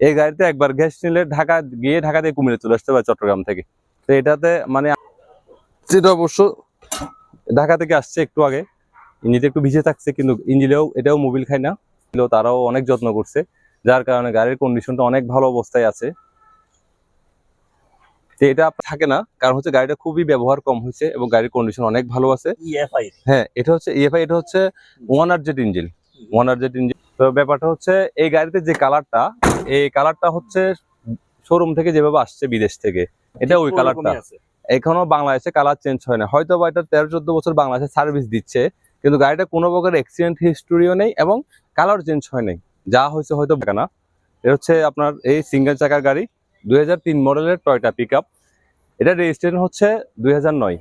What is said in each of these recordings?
এই গাড়িতে একবার গ্যাস নিলে ঢাকা গিয়ে ঢাকা থেকে কুমিল্লা চলে আসতে পারে চট্টগ্রাম থেকে। তো এটাতে মানে যেটা অবশ্য ঢাকা থেকে আসছে একটু আগে ইঞ্জিনটা একটু ভিজে থাকছে কিন্তু ইঞ্জিনেও এটাও মোবিল খায় না। তারাও অনেক যত্ন করছে যার কারণে গাড়ির কন্ডিশনটা অনেক ভালো অবস্থায় আছে। তো এটা থাকে না কারণ হচ্ছে গাড়িটা খুবই ব্যবহার কম হয়েছে এবং গাড়ির কন্ডিশন অনেক ভালো আছে। হ্যাঁ এটা হচ্ছে ইএফআই এটা হচ্ছে one R Z engine one R Z engine তো ব্যাপারটা হচ্ছে এই গাড়িতে যে কালারটা এই কালারটা হচ্ছে শোরুম থেকে যেভাবে আসছে বিদেশ থেকে এটা ওই কালারটা এখনও বাংলাদেশে কালার চেঞ্জ হয় না। হয়তো বা এটা তেরো চোদ্দ বছর বাংলাদেশে সার্ভিস দিচ্ছে কিন্তু গাড়িটা কোনো প্রকার অ্যাক্সিডেন্ট হিস্টোরিও নেই এবং কালার চেঞ্জ হয় নাই। যা হয়েছে হয়তো না। এটা হচ্ছে আপনার এই সিঙ্গেল চাকার গাড়ি দুই হাজার তিন মডেলের টয়টা পিক আপ এটা রেজিস্ট্রেশন হচ্ছে দুই হাজার নয়।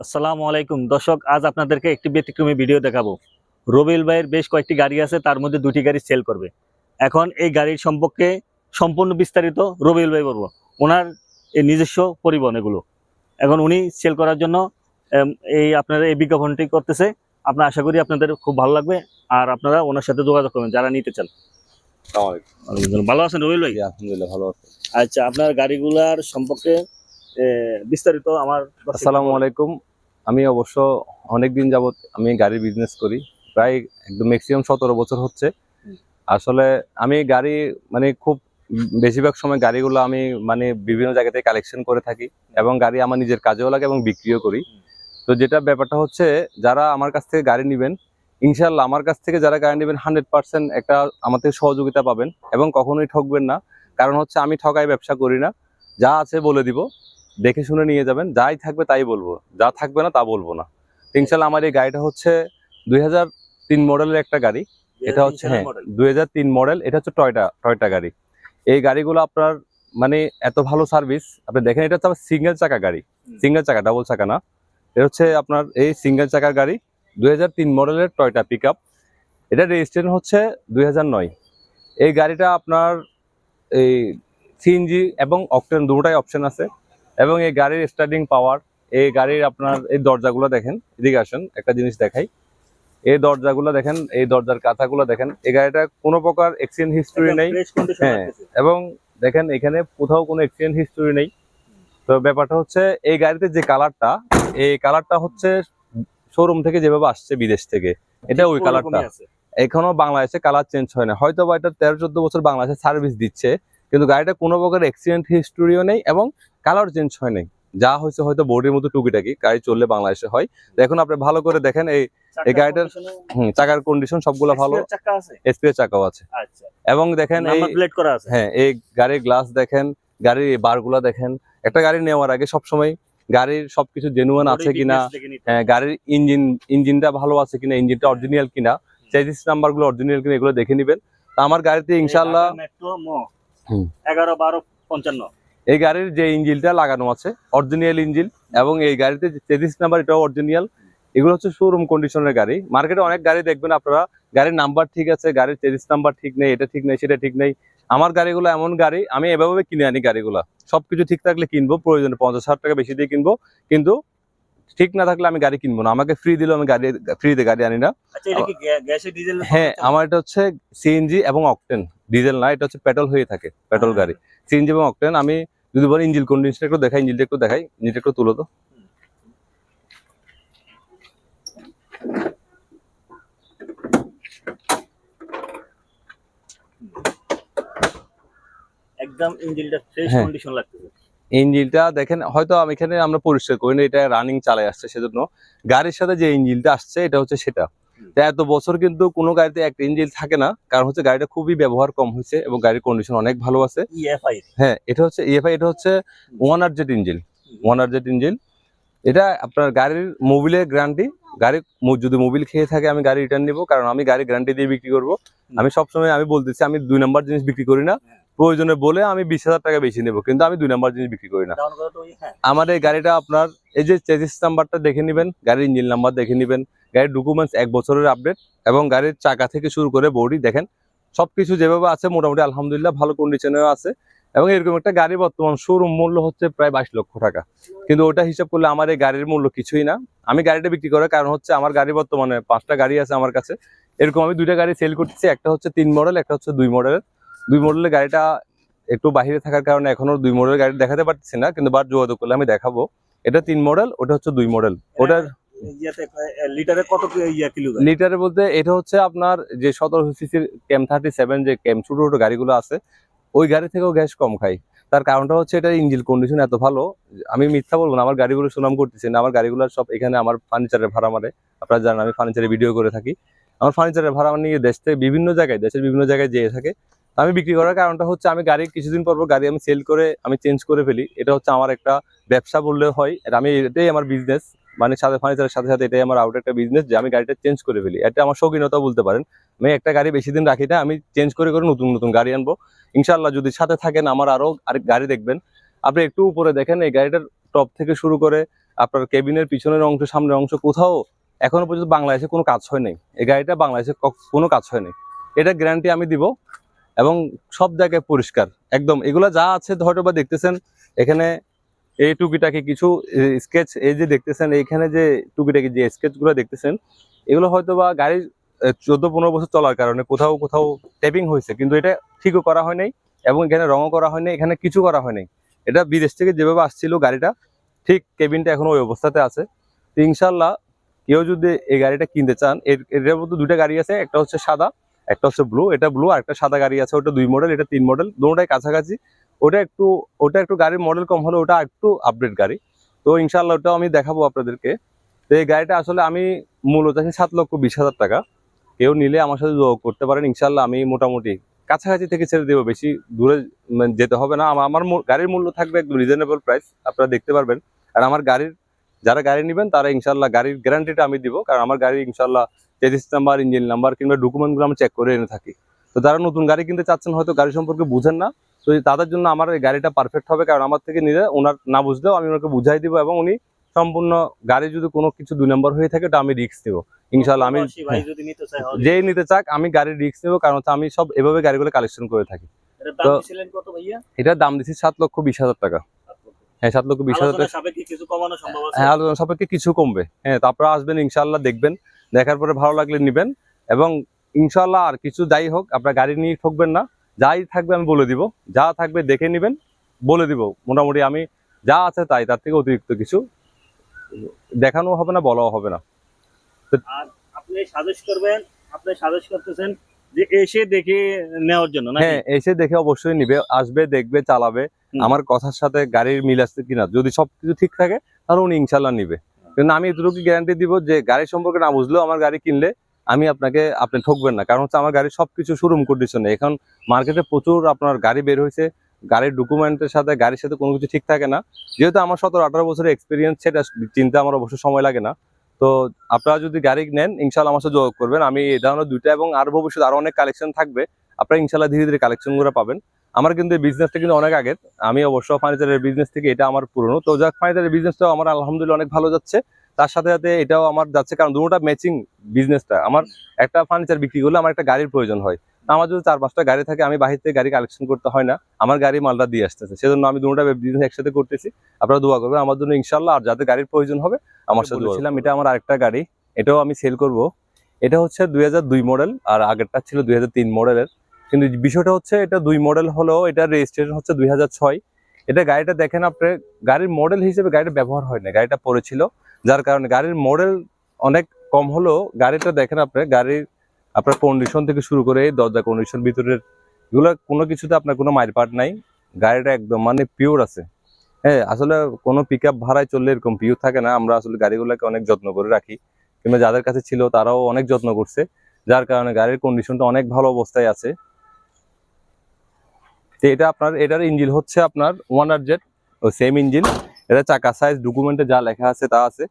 আসসালামু আলাইকুম। দর্শক আজ আপনাদেরকে একটি ব্যতিক্রমী ভিডিও দেখাবো। রবিল ভাইয়ের বেশ কয়েকটি গাড়ি আছে তার মধ্যে দুটি গাড়ি সেল করবে। এখন এই গাড়ির সম্পর্কে সম্পূর্ণ বিস্তারিত রবিল ভাই বলব। ওনার এই নিজস্ব পরিবহন এগুলো। এখন উনি সেল করার জন্য এই আপনারা এই বিজ্ঞাপনটি করতেছে। আপনার আশা করি আপনাদের খুব ভালো লাগবে আর আপনারা ওনার সাথে যোগাযোগ করবেন যারা নিতে চান। ভালো আছেন রবিল ভাই? আলহামদুলিল্লাহ ভালো আছে। আচ্ছা আপনার গাড়িগুলার সম্পর্কে বিস্তারিত আমার আসসালামু আলাইকুম। আমি অবশ্য অনেক দিন যাবত আমি গাড়ির বিজনেস করি। প্রায় একদম ম্যাক্সিমাম সতেরো বছর হচ্ছে। আসলে আমি গাড়ি মানে খুব বেশিরভাগ সময় গাড়িগুলো আমি মানে বিভিন্ন জায়গাতে কালেকশন করে থাকি এবং গাড়ি আমার নিজের কাজেও লাগে এবং বিক্রিও করি। তো যেটা ব্যাপারটা হচ্ছে যারা আমার কাছ থেকে গাড়ি নেবেন ইনশাল্লাহ আমার কাছ থেকে যারা গাড়ি নেবেন হান্ড্রেড পার্সেন্ট একটা আমাদের সহযোগিতা পাবেন এবং কখনোই ঠকবেন না। কারণ হচ্ছে আমি ঠকাই ব্যবসা করি না। যা আছে বলে দিব। দেখে শুনে নিয়ে যাবেন যাই থাকবে তাই বলব যা থাকবে না তা বলব না। ইনশাল্লাহ আমার এই গাড়িটা হচ্ছে দুই তিন মডেলের একটা গাড়ি এটা হচ্ছে হ্যাঁ। দুই মডেল এটা হচ্ছে টয়টা টয়টা গাড়ি। এই গাড়িগুলো আপনার মানে এত ভালো সার্ভিস আপনি দেখেন এটা হচ্ছে সিঙ্গেল চাকা গাড়ি সিঙ্গেল চাকা ডাবল চাকা না। এটা হচ্ছে আপনার এই সিঙ্গেল চাকার গাড়ি দুই হাজার তিন মডেলের টয়টা পিক আপ এটা রেজিস্ট্রেশন হচ্ছে দুই নয়। এই গাড়িটা আপনার এই সিএনজি এবং অকটেন দুটোটাই অপশন আছে। এবং এই গাড়ির স্টার্টিং পাওয়ার এই গাড়ির আপনার এই দরজাগুলো দেখেন এদিকে আসেন একটা জিনিস দেখাই। এই দরজাগুলো দেখেন এই দরজার কাঁথাগুলো দেখেন এই গাড়িটা কোনো প্রকার এক্সিডেন্ট হিস্টোরি নেই। হ্যাঁ। এবং দেখেন এখানে কোথাও কোনো এক্সিডেন্ট হিস্টোরি নেই। তো ব্যাপারটা হচ্ছে এই গাড়িতে যে কালারটা এই কালারটা হচ্ছে শোরুম থেকে যেভাবে আসছে বিদেশ থেকে এটা ওই কালারটা এখনও বাংলাদেশে কালার চেঞ্জ হয় না। হয়তো বা এটা তেরো চোদ্দ বছর বাংলাদেশে সার্ভিস দিচ্ছে কিন্তু গাড়িটা কোনো প্রকার এক্সিডেন্ট হিস্টোরিও নেই এবং কালার চেঞ্জ হয় নাই। যা হয়েছে হয়তো বোর্ডের মতো টুকিটাকি গাড়ি চললে বাংলাদেশে হয়। তো এখন আপনি ভালো করে দেখেন এই চাকার গাড়িটার- চাকার কন্ডিশন সবগুলো ভালো। চাকা চাকাও আছে। আচ্ছা। এবং দেখেন এই হ্যাঁ এই গাড়ির গ্লাস দেখেন গাড়ির বারগুলা দেখেন। একটা গাড়ি নেওয়ার আগে সবসময় গাড়ির সবকিছু জেনুয়ান আছে কিনা হ্যাঁ, গাড়ির ইঞ্জিন ইঞ্জিনটা ভালো আছে কিনা ইঞ্জিনটা অরিজিনাল কিনা চেজিস নাম্বারগুলো অরিজিনাল কিনা এগুলো দেখে নিবেন। তা আমার গাড়িতে ইনশাল্লাহ এগারো বারো পঞ্চান্ন। এই গাড়ির যে ইঞ্জিনটা লাগানো আছে অরিজিনাল ইঞ্জিন এবং এই গাড়িতে চেজিস নাম্বার এটাও অরিজিনাল এগুলো হচ্ছে শোরুম কন্ডিশনের গাড়ি। মার্কেটে অনেক গাড়ি দেখবেন আপনারা গাড়ির নাম্বার ঠিক আছে গাড়ির চেজিস নাম্বার ঠিক নেই এটা ঠিক নেই সেটা ঠিক নেই। আমার গাড়িগুলো এমন গাড়ি আমি এভাবে কিনে আনি গাড়িগুলো। সবকিছু ঠিক থাকলে কিনবো প্রয়োজনে পঞ্চাশ হাজার টাকা বেশি দিয়ে কিনবো কিন্তু ঠিক না থাকলে আমি গাড়ি কিনবো না। আমাকে ফ্রি দিলেও আমি গাড়ি ফ্রিতে গাড়ি আনি না। আচ্ছা হ্যাঁ আমার এটা হচ্ছে সিএনজি এবং অকটেন ডিজেল না এটা হচ্ছে পেট্রোল হয়ে থাকে পেট্রোল হ্যাঁ। গাড়ি সিএনজি এবং অকটেন আমি যদি বলি ইঞ্জিন কন্ডিশনটা একটু দেখাই ইঞ্জিনটা একটু দেখাই ইঞ্জিনটা একটু তুলো তো একদম ইঞ্জিনটা ফ্রেশ হ্যাঁ। কন্ডিশন লাগতেছে ইঞ্জিনটা দেখেন হয়তো আমি এখানে আমরা পরিষ্কার করি না এটা রানিং চালাই আসছে সেজন্য গাড়ির সাথে যে ইঞ্জিনটা আসছে এটা হচ্ছে সেটা এত বছর কিন্তু কোনো গাড়িতে একটা ইঞ্জিন থাকে না। কারণ হচ্ছে গাড়িটা খুবই ব্যবহার কম হয়েছে এবং গাড়ির কন্ডিশন অনেক ভালো আছে। হ্যাঁ এটা হচ্ছে ইএফআই এটা হচ্ছে one R Z engine one R Z engine এটা আপনার গাড়ির মোবিলের গ্যারান্টি গাড়ি যদি মোবিল খেয়ে থাকে আমি গাড়ি রিটার্ন নিবো। কারণ আমি গাড়ি গ্যারান্টি দিয়ে বিক্রি করব। আমি সবসময় আমি বলতেছি আমি দুই নম্বর জিনিস বিক্রি করি না। প্রয়োজনে বলে আমি বিশ হাজার টাকা বেশি নেব কিন্তু আমি দুই নম্বর জিনিস বিক্রি করি না। হ্যাঁ। আমার এই গাড়িটা আপনার এই যে চেজিস নাম্বারটা দেখে নেবেন গাড়ির ইঞ্জিন নাম্বার দেখে নেবেন। গাড়ির ডকুমেন্টস এক বছরের আপডেট এবং গাড়ির চাকা থেকে শুরু করে বডি দেখেন সব কিছু যেভাবে আছে মোটামুটি আলহামদুলিল্লাহ ভালো কন্ডিশনেও আছে এবং এরকম একটা গাড়ি বর্তমান শোরুম মূল্য হচ্ছে প্রায় বাইশ লক্ষ টাকা। কিন্তু ওটা হিসাব করলে আমার এই গাড়ির মূল্য কিছুই না। আমি গাড়িটা বিক্রি করার কারণ হচ্ছে আমার গাড়ি বর্তমানে পাঁচটা গাড়ি আছে আমার কাছে। এরকম আমি দুইটা গাড়ি সেল করতেছি, একটা হচ্ছে তিন মডেল একটা হচ্ছে দুই মডেলের দুই মডেলের গাড়িটা একটু বাইরে থাকার কারণে এখনও দুই মডেল গাড়ি দেখাতে পারতেছি না, কিন্তু বার যোগাযোগ করলে আমি দেখাবো। এটা তিন মডেল ওটা হচ্ছে দুই মডেল ওটার ইয়াতে লিটারে কত ইয়া বলতে এটা হচ্ছে আপনার যে সতেরো সিসির ক্যাম থার্টি যে ক্যাম ছোট ছোট গাড়িগুলো আছে, ওই গাড়ি থেকেও গ্যাস কম খাই। তার কারণটা হচ্ছে এটা ইঞ্জিন কন্ডিশন এত ভালো, আমি মিথ্যা বলব না, আমার গাড়িগুলো সুনাম করতেছি না, আমার গাড়িগুলো সব এখানে আমার ফার্নিচারের ভাড়া মারে। আপনারা জানেন, আমি ফার্নিচারের ভিডিও করে থাকি। আমার ফার্নিচারের ভাড়া নিয়ে দেশ থেকে বিভিন্ন জায়গায়, দেশের বিভিন্ন জায়গায় যেয়ে থাকে। আমি বিক্রি করার কারণটা হচ্ছে আমি গাড়ি কিছুদিন পর পর গাড়ি আমি সেল করে, আমি চেঞ্জ করে ফেলি। এটা হচ্ছে আমার একটা ব্যবসা বললে হয়, এটা আমি, এটাই আমার বিজনেস মানে সাথে ফার্নিচারের সাথে সাথে এটাই আমার আউট একটা বিজনেস যে আমি গাড়িটা চেঞ্জ করে ফেলি। এটা আমার শৌখিনতা বলতে পারেন। আমি একটা গাড়ি বেশি দিন রাখি না, আমি চেঞ্জ করে করে নতুন নতুন গাড়ি আনব। ইনশাল্লাহ যদি সাথে থাকেন আমার আরও আরেক গাড়ি দেখবেন। আপনি একটু উপরে দেখেন, এই গাড়িটার টপ থেকে শুরু করে আপনার কেবিনের পিছনের অংশ, সামনের অংশ কোথাও এখনও পর্যন্ত বাংলাদেশে কোনো কাজ হয় নাই। এই গাড়িটা বাংলাদেশে কোনো কাজ হয় নাই। এটা গ্যারান্টি আমি দিব এবং সব জায়গায় পরিষ্কার। একদম, এগুলা যা আছে হয়তো বা দেখতেছেন, এখানে এই টুকিটাকি কিছু স্কেচ এই যে দেখতেছেন, এইখানে যে টুকিটাকি যে স্কেচগুলো দেখতেছেন, এগুলো হয়তো বা গাড়ির চোদ্দ পনেরো বছর চলার কারণে কোথাও কোথাও টেপিং হয়েছে, কিন্তু এটা ঠিকও করা হয় নাই এবং এখানে রঙও করা হয়নি এখানে কিছু করা হয় নাই। এটা বিদেশ থেকে যেভাবে আসছিল গাড়িটা, ঠিক কেবিনটা এখনও ওই অবস্থাতে আছে। তো ইনশাল্লাহ কেউ যদি এই গাড়িটা কিনতে চান, এর এটার মধ্যে দুটো গাড়ি আছে, একটা হচ্ছে সাদা, একটা হচ্ছে ব্লু এটা ব্লু আর একটা সাদা গাড়ি আছে, ওটা দুই মডেল এটা তিন মডেল দুটোটাই কাছাকাছি। ওটা একটু ওটা একটু গাড়ির মডেল কম হলে ওটা একটু আপডেট গাড়ি। তো ইনশাল্লাহ ওটাও আমি দেখাবো আপনাদেরকে। তো এই গাড়িটা আসলে আমি মূলত আছে সাত লক্ষ বিশ হাজার টাকা। কেউ নিলে আমার সাথে যোগাযোগ করতে পারেন। ইনশাল্লাহ আমি মোটামুটি কাছাকাছি থেকে ছেড়ে দেবো। বেশি দূরে মানে যেতে হবে না। আমার- গাড়ির মূল্য থাকবে একদম রিজনেবল প্রাইস আপনারা দেখতে পারবেন। আর আমার গাড়ির, যারা গাড়ি নেবেন, তারা ইনশাল্লাহ গাড়ির গ্যারান্টিটা আমি দিব। কারণ আমার গাড়ি ইনশাল্লাহ চেজিস নাম্বার ইঞ্জিন নাম্বার কিংবা ডকুমেন্টগুলো আমি চেক করে এনে থাকি। তো যারা নতুন গাড়ি কিনতে চাচ্ছেন, হয়তো গাড়ি সম্পর্কে বুঝেন না। তো তাদের জন্য আমার এই গাড়িটা পারফেক্ট হবে কারণ আমার থেকে নিলে ওনার না বুঝলেও আমি ওনাকে বুঝাই দিব এবং উনি সম্পূর্ণ গাড়ি যদি কোনো কিছু দুই নম্বর হয়ে থাকে ওটা আমি রিস্ক দেবো ইনশাল্লাহ আমি যেই নিতে চাক আমি গাড়ির রিস্ক নেব কারণ হচ্ছে আমি সব এভাবে গাড়িগুলো কালেকশন করে থাকি। দাম তো- এটার দাম দিচ্ছি সাত লক্ষ বিশ হাজার টাকা। হ্যাঁ সাত লক্ষ বিশ হাজার টাকা। হ্যাঁ আলোচনা সাপেক্ষে কিছু কমবে। হ্যাঁ তারপরে আসবেন ইনশাল্লাহ দেখবেন দেখার পরে ভালো লাগলে নিবেন। এবং ইনশাল্লাহ আর কিছু যাই হোক আপনার গাড়ি নিয়ে ঠকবেন না। যাই থাকবে আমি বলে দিব। যা থাকবে দেখে নিবেন বলে দিব। মোটামুটি আমি যা আছে তাই তার থেকে অতিরিক্ত কিছু দেখানো হবে না বলাও হবে না। আপনি সাজেস্ট করবেন আপনি সাজেস্ট করতেছেন যে এসে দেখে নেওয়ার জন্য হ্যাঁ এসে দেখে অবশ্যই নিবে আসবে দেখবে চালাবে। আমার কথার সাথে গাড়ির মিল আসছে কিনা যদি সবকিছু ঠিক থাকে তাহলে উনি ইনশাল্লাহ নিবে। কিন্তু আমি এতটুকু গ্যারান্টি দিব যে গাড়ি সম্পর্কে না বুঝলেও আমার গাড়ি কিনলে আমি আপনাকে আপনি ঠকবেন না। কারণ হচ্ছে আমার গাড়ি সবকিছু শোরুম কন্ডিশনে এখন মার্কেটে প্রচুর আপনার গাড়ি বের হয়েছে। গাড়ির ডকুমেন্টের সাথে, গাড়ির সাথে কোনো কিছু ঠিক থাকে না। যেহেতু আমার সতেরো আঠারো বছরের এক্সপিরিয়েন্স সেটা চিন্তা আমার অবশ্য সময় লাগে না। তো আপনারা যদি গাড়ি নেন ইনশাল্লাহ আমার সাথে যোগাযোগ করবেন। আমি এই ধরনের দুইটা এবং আর ভবিষ্যতে আরও অনেক কালেকশন থাকবে। আপনারা ইনশাল্লাহ ধীরে ধীরে কালেকশনগুলো পাবেন। আমার কিন্তু এই বিজনেসটা কিন্তু অনেক আগের। আমি অবশ্য ফার্নিচারের বিজনেস থেকে এটা আমার পুরনো। তো যাক ফার্নিচারের বিজনেসটাও আমার আলহামদুলিল্লাহ অনেক ভালো যাচ্ছে। তার সাথে সাথে এটাও আমার যাচ্ছে কারণ দুটোটা ম্যাচিং বিজনেসটা আমার একটা ফার্নিচার বিক্রি করলে আমার একটা গাড়ির প্রয়োজন হয়। আমার যদি চার পাঁচটা গাড়ি থাকে আমি বাহির থেকে গাড়ি কালেকশন করতে হয় না আমার গাড়ি মালটা দিয়ে আসতেছে। সেজন্য আমি দুটোটা বিজনেস একসাথে করতেছি। আপনারা দোয়া করবেন আমার জন্য ইনশাল্লাহ আর যাদের গাড়ির প্রয়োজন হবে আমার সাথে বলেছিলাম এটা আমার আরেকটা গাড়ি এটাও আমি সেল করব। এটা হচ্ছে দুই হাজার দুই মডেল আর আগেরটা ছিল দুই মডেলের কিন্তু বিষয়টা হচ্ছে এটা দুই মডেল হলেও এটা রেজিস্ট্রেশন হচ্ছে দুই হাজার ছয়। এটা গাড়িটা দেখেন আপনি গাড়ির মডেল হিসেবে গাড়িটা ব্যবহার হয় না গাড়িটা পড়েছিল। যার কারণে গাড়ির মডেল অনেক কম হলেও গাড়িটা দেখেন আপনি, গাড়ির আপনার কন্ডিশন থেকে শুরু করে দরজা কন্ডিশন ভিতরের এগুলো কোনো কিছুতে আপনার কোনো মারপাট নাই। গাড়িটা একদম মানে পিওর আছে। হ্যাঁ আসলে কোনো পিক আপ ভাড়ায় চললে এরকম পিওর থাকে না। আমরা আসলে গাড়িগুলোকে অনেক যত্ন করে রাখি। কিংবা যাদের কাছে ছিল তারাও অনেক যত্ন করছে। যার কারণে গাড়ির কন্ডিশনটা অনেক ভালো অবস্থায় আছে। তো এটা আপনার, এটার ইঞ্জিন হচ্ছে আপনার ওয়ান আর জেড ও সেম ইঞ্জিন এটা চাকা সাইজ ডকুমেন্টে যা লেখা আছে তা আছে।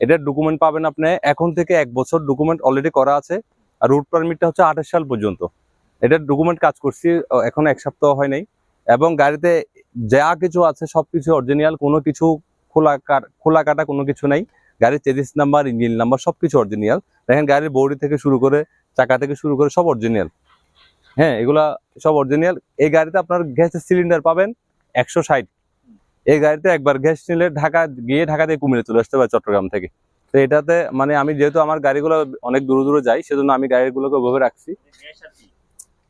এটার ডকুমেন্ট পাবেন আপনি, এখন থেকে এক বছর ডকুমেন্ট অলরেডি করা আছে। আর রুট পারমিটটা হচ্ছে আঠাশ সাল পর্যন্ত। এটার ডকুমেন্ট কাজ করছি এখন এক সপ্তাহ হয় নাই। এবং গাড়িতে যা কিছু আছে সব কিছু অরিজিনাল কোনো কিছু খোলা খোলা কাটা কোনো কিছু নাই। গাড়ির চেজিস নাম্বার ইঞ্জিন নাম্বার সব কিছু অরিজিনাল দেখেন গাড়ির বডি থেকে শুরু করে, চাকা থেকে শুরু করে সব অরিজিনাল হ্যাঁ এগুলা সব অরিজিনাল এই গাড়িতে আপনার গ্যাসের সিলিন্ডার পাবেন একশো ষাট। এই গাড়িতে একবার গ্যাস নিলে ঢাকা, গিয়ে ঢাকা থেকে কুমিরে চলে আসতে পারে চট্টগ্রাম থেকে। তো এটাতে মানে আমি যেহেতু আমার গাড়িগুলো অনেক দূরে দূরে যাই, সেজন্য আমি গাড়িগুলোকে ওভাবে রাখছি।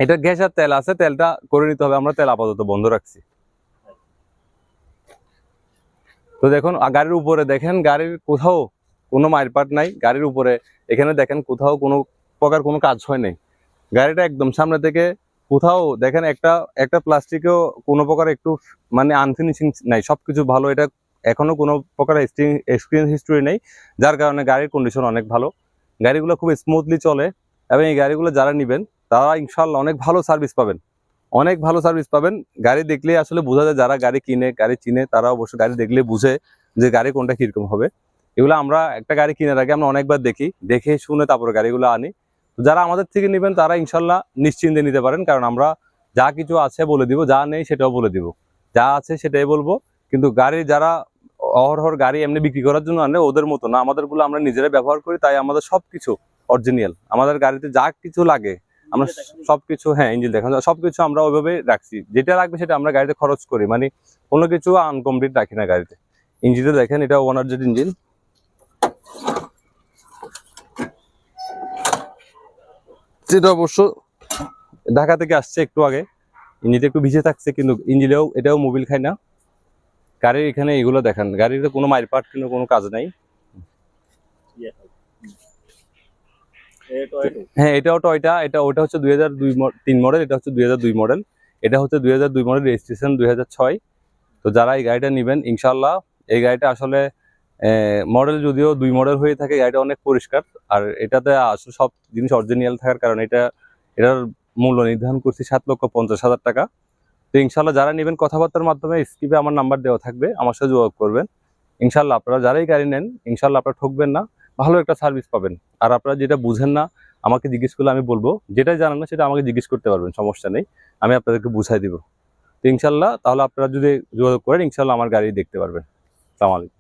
এটা গ্যাস আর তেল আছে, তেলটা করে নিতে হবে, আমরা তেল আপাতত বন্ধ রাখছি। তো দেখুন গাড়ির উপরে দেখেন, গাড়ির কোথাও কোনো মারপাট নাই, গাড়ির উপরে। এখানে দেখেন, কোথাও কোনো প্রকার কোনো কাজ হয় নাই। গাড়িটা একদম সামনে থেকে কোথাও দেখেন একটা একটা প্লাস্টিকেও কোনো প্রকার একটু মানে আনফিনিশিং নাই, সবকিছু ভালো। এটা এখনও কোনো প্রকার এক্সপিরিয়েন্স হিস্টোরি নেই, যার কারণে গাড়ির কন্ডিশন অনেক ভালো। গাড়িগুলো খুব স্মুথলি চলে, এবং এই গাড়িগুলো যারা নেবেন, তারা ইনশাল্লাহ অনেক ভালো সার্ভিস পাবেন। অনেক ভালো সার্ভিস পাবেন। গাড়ি দেখলে আসলে বোঝা যায় যারা গাড়ি কিনে, গাড়ি চিনে, তারা অবশ্য গাড়ি দেখলে বুঝে যে গাড়ি কোনটা কীরকম হবে। এগুলো আমরা একটা গাড়ি কেনার আগে আমরা অনেকবার দেখি, দেখে শুনে তারপরে গাড়িগুলো আনি। তো যারা আমাদের থেকে নেবেন তারা ইনশাল্লাহ নিশ্চিন্তে নিতে পারেন কারণ আমরা যা কিছু আছে বলে দিব যা নেই সেটাও বলে দিব। যা আছে সেটাই বলব কিন্তু গাড়ি যারা অহরহর গাড়ি এমনি বিক্রি করার জন্য আনে ওদের মতো না আমাদেরগুলো আমরা নিজেরাই ব্যবহার করি তাই আমাদের সবকিছু অরিজিনাল আমাদের গাড়িতে যা কিছু লাগে আমরা সবকিছু হ্যাঁ ইঞ্জিন দেখেন। সবকিছু আমরা ওইভাবে রাখছি যেটা লাগবে সেটা আমরা গাড়িতে খরচ করি মানে কোনো কিছু আনকমপ্লিট রাখি না গাড়িতে। ইঞ্জিনে দেখেন এটা ওয়ান আর জেড ইঞ্জিন যেটা অবশ্য ঢাকা থেকে আসছে একটু আগে, ইঞ্জিনটা একটু ভিজে থাকছে, কিন্তু ইঞ্জিনেও এটাও মোবিল খায় না। গাড়ির এখানে এগুলো দেখেন গাড়িতে কোনো মাইরপাট কিন্তু কোনো কাজ নাই। হ্যাঁ এটাও টয়টা, এটা, ওটা হচ্ছে দুই হাজার তিন মডেল এটা হচ্ছে দুই হাজার দুই মডেল এটা হচ্ছে দুই হাজার দুই মডেল রেজিস্ট্রেশন দুই হাজার ছয়। তো যারা এই গাড়িটা নেবেন ইনশাল্লাহ এই গাড়িটা আসলে মডেল যদিও দুই মডেল হয়ে থাকে, গাড়িটা অনেক পরিষ্কার। আর এটাতে আসলে সব জিনিস অরিজিনাল থাকার কারণে এটা, এটার মূল্য নির্ধারণ করছি সাত লক্ষ পঞ্চাশ হাজার টাকা। তো ইনশাল্লাহ যারা নেবেন কথাবার্তার মাধ্যমে স্কিপে আমার নাম্বার দেওয়া থাকবে, আমার সাথে যোগাযোগ করবেন। ইনশাল্লাহ আপনারা যারাই গাড়ি নেন ইনশাল্লাহ আপনারা ঠকবেন না, ভালো একটা সার্ভিস পাবেন। আর আপনারা যেটা বুঝেন না, আমাকে জিজ্ঞেস করলে আমি বলব, যেটাই জানেন না, সেটা আমাকে জিজ্ঞেস করতে পারবেন, সমস্যা নেই। আমি আপনাদেরকে বুঝাই দিব। তো ইনশাল্লাহ তাহলে আপনারা যদি যোগাযোগ করেন ইনশাল্লাহ আমার গাড়ি দেখতে পারবেন। সালাম আলাইকুম।